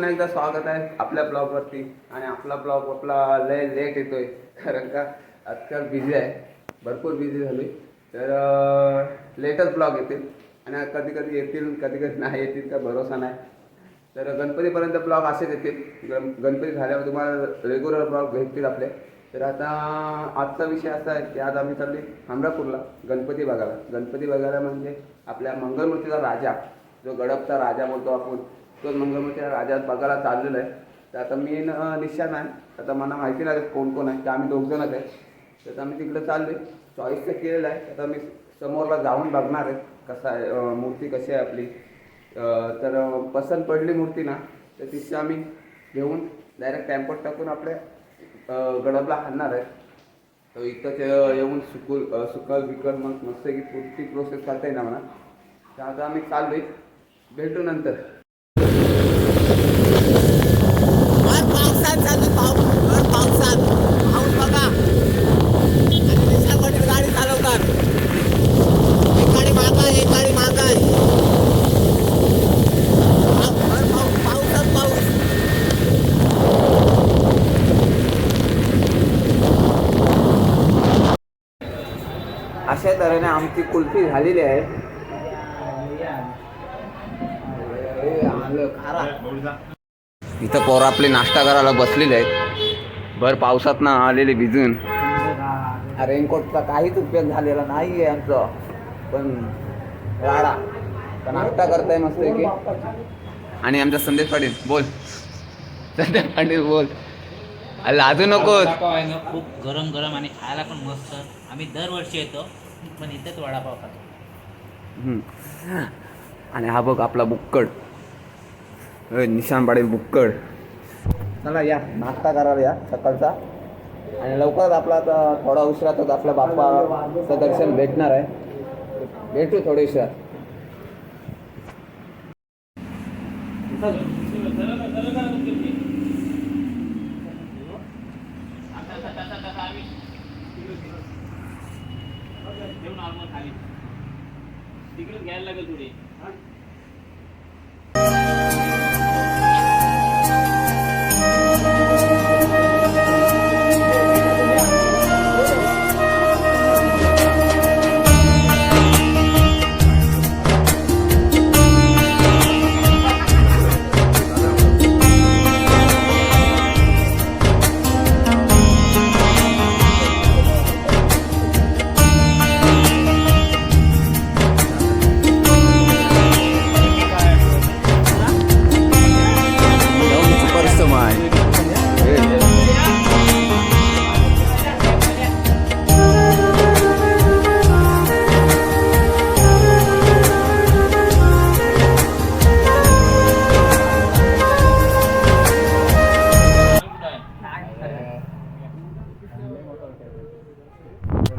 पुन्हा एकदा स्वागत आहे आपल्या ब्लॉगवरती आणि आपला ब्लॉग आपला लय लेट येतोय कारण का आजकाल बिझी आहे. भरपूर बिझी झाली तर लेटच ब्लॉग येतील आणि कधी कधी येतील कधी कधी नाही येतील का भरोसा नाही. तर गणपतीपर्यंत ब्लॉग असेच येतील. गण गणपती झाल्यावर तुम्हाला रेग्युलर ब्लॉग भेटतील आपले. तर आता आजचा विषय असा आहे की आज आम्ही चालले हमरापूरला गणपती बघायला. गणपती बघायला म्हणजे आपल्या मंगलमूर्तीचा राजा जो गडपचा राजा बोलतो आपण. मंगलमुळ त्या राजा बघायला चाललेलं आहे. तर आता मी निश्चान आहे आता मला माहिती नाही कोण कोण आहे तर आम्ही दोघजणच आहे. तर आता आम्ही तिकडे चाललो चॉईस तर केलेलं आहे. आता मी समोरला जाऊन बघणार आहे कसा आहे मूर्ती कशी आहे आपली. तर पसंत पडली मूर्ती ना तर तिथे आम्ही घेऊन डायरेक्ट टॅम्पोट टाकून आपल्या गडबला हाणणार आहे. तर इथं ते येऊन सुकूल सुकल बिकल मग मस्त की पुढची प्रोसेस करता येईल म्हणा. तर आता आम्ही चाललोय. भेटू नंतर भर पावसात चालू पाव भर पावसात पाऊस बघा आणि दिशामध्ये गाडी चालवतात एक गाडी मागा एक गाडी मागा भर पाऊस पाऊसात पाऊस अशा तऱ्हेने आमची कुल्फी झालेली आहे. इथं पोरं आपले नाश्ता करायला बसलेले आहेत. भर पावसात ना आलेले भिजून. रेनकोटचा काहीच उपयोग झालेला नाही आहे आमचं पण राडा तर नाश्ता करताय मस्त की आणि आमचा संदेश पाटील बोल. संदेश पाटील बोल. अरे लाजू नकोस. वडापाव आहे ना खूप गरम गरम आणि खायला पण मस्त. आम्ही दरवर्षी येतो. पण इथेच वडापाव खातो हम्म. आणि हा बघ आपला बुक्कड पाटील बुक्कड चला या नाश्ता करायला या सकाळचा आणि लवकरच आपला आता थोडा उशिरातच आपल्या बाप्पाचं दर्शन भेटणार आहे भेटू थोडे उशिरात तिकडे घ्यायला लागेल थोडी.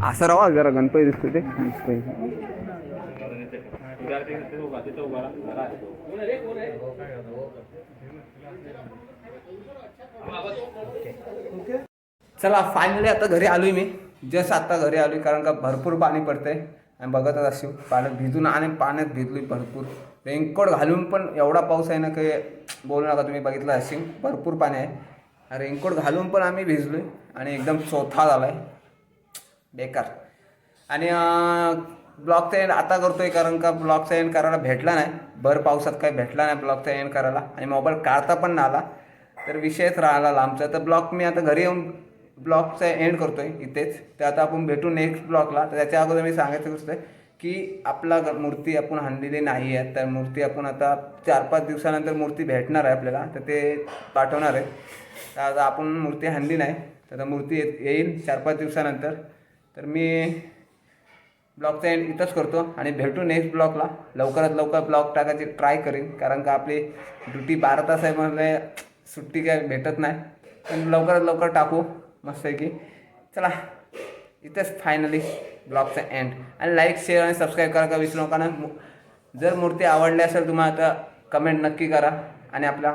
असं राहा जरा गणपती दिसतो ते. चला फायनली आता घरी आलोय मी. जस्ट आता घरी आलोय कारण का भरपूर पाणी पडतंय. आणि बघतच असू पाण्यात भिजून आणि पाण्यात भिजलोय भरपूर. रेनकोट घालून पण एवढा पाऊस आहे ना काही बोलू नका तुम्ही बघितलं असेल भरपूर पाणी आहे. रेनकोट घालून पण आम्ही भिजलोय आणि एकदम चौथा झालाय. बेकार. आणि ब्लॉकचा एंड आता करतोय कारण का ब्लॉकचा एंड करायला भेटला नाही. भर पावसात काही भेटला नाही ब्लॉकचा एंड करायला. आणि मोबाईल काढता पण नाही आला. तर विषयच राहिला लांबचा. तर ब्लॉक मी आता घरी येऊन ब्लॉगचा एंड करतोय इथेच. तर आता आपण भेटू नेक्स्ट ब्लॉगला तर त्याच्या अगोदर मी सांगायचं गोष्ट आहे की आपला ग- मूर्ती आपण हाणलेली नाही आहे. तर मूर्ती आपण आता चार पाच दिवसानंतर मूर्ती भेटणार आहे आपल्याला. तर ते पाठवणार आहे. तर आता आपण मूर्ती हाणली नाही. तर आता मूर्ती येत येईल चार पाच दिवसानंतर. तर मी ब्लॉगचा एंड इथंच करतो आणि भेटू नेक्स्ट ब्लॉगला लवकरात लवकर ब्लॉग टाकायची ट्राय करीन. कारण का आपली ड्युटी बारा तास आहे म्हणजे सुट्टी काय भेटत नाही. पण लवकरात लवकर टाकू. मस्त आहे की चला इथंच फायनली ब्लॉगचा एंड आणि लाईक शेअर आणि सबस्क्राईब करा का विसरू नका ना. जर मूर्ती आवडली असेल तुम्हाला तर कमेंट नक्की करा. आणि आपला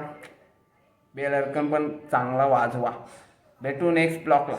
बेल आयकॉन पण चांगला वाजवा. भेटू नेक्स्ट ब्लॉगला